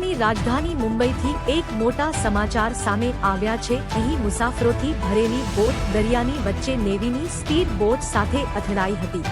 રાજધાની મુંબઈથી એક મોટા સમાચાર સામે આવ્યા છે. અહીં મુસાફરોથી ભરેલી બોટ દરિયાની વચ્ચે નેવીની સ્પીડ બોટ સાથે અથડાઈ હતી.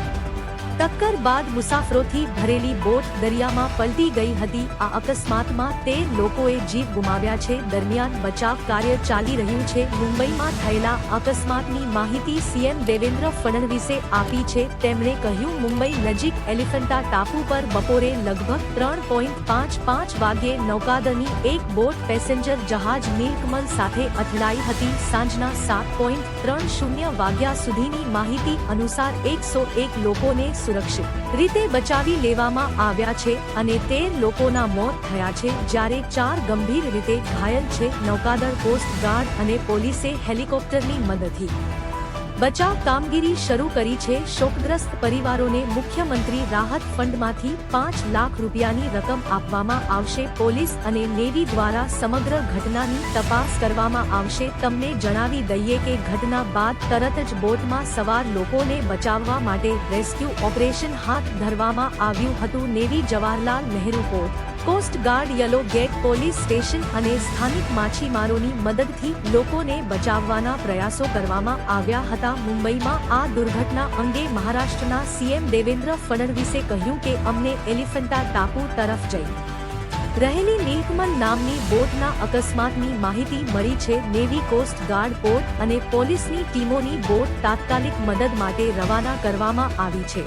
ટક્કર બાદ મુસાફરોથી ભરેલી બોટ દરિયામાં પલટી ગઈ હતી. આ અકસ્માતમાં તેર લોકોએ જીવ ગુમાવ્યા છે. દરમિયાન બચાવ કાર્ય ચાલી રહ્યું છે. મુંબઈમાં થયેલા અકસ્માતની માહિતી સીએમ દેવેન્દ્ર ફડણવીસે આપી છે. તેમણે કહ્યું, મુંબઈ નજીક એલિફન્ટા ટાપુ પર બપોરે લગભગ ત્રણ પોઈન્ટ પાંચ પાંચ વાગ્યે નૌકાદળની એક બોટ પેસેન્જર જહાજ નીલકમલ સાથે અથડાઈ હતી. સાંજના સાત પોઈન્ટ ત્રણ શૂન્ય વાગ્યા સુધીની માહિતી અનુસાર એકસો એક લોકોને સુરક્ષિત રીતે બચાવી લેવામાં આવ્યા છે અને તેર લોકોના મોત થયા છે જ્યારે ચાર ગંભીર રીતે ઘાયલ છે નૌકાદળ કોસ્ટ ગાર્ડ અને પોલીસે હેલિકોપ્ટરની મદદથી. બચાવ કામગીરી શરૂ કરી છે. શોકગ્રસ્ત પરિવારોને મુખ્યમંત્રી રાહત ફંડમાંથી પાંચ લાખ રૂપિયાની રકમ આપવામાં આવશે. પોલીસ અને નેવી દ્વારા સમગ્ર ઘટનાની તપાસ કરવામાં આવશે. તમને જણાવી દઈએ કે ઘટના બાદ તરત જ બોટમાં સવાર લોકોને બચાવવા માટે રેસ્ક્યુ ઓપરેશન હાથ ધરવામાં આવ્યું હતું. Navy Jawaharlal Nehru port coast guard yellow gate police station અને સ્થાનિક માછીમારોની મદદથી લોકોને બચાવવાના પ્રયાસો કરવામાં આવ્યા હતા. મુંબઈમાં આ દુર્ઘટના અંગે મહારાષ્ટ્રના સીએમ દેવેન્દ્ર ફડણવીસે કહ્યું કે અમને એલિફન્ટા ટાપુ તરફ જઈ રહેલી નીલકમલ નામની બોટના અકસ્માતની માહિતી મળી છે. નેવી કોસ્ટ ગાર્ડ પોર્ટ અને પોલીસની ટીમોની બોટ તાત્કાલિક મદદ માટે રવાના કરવામાં આવી છે.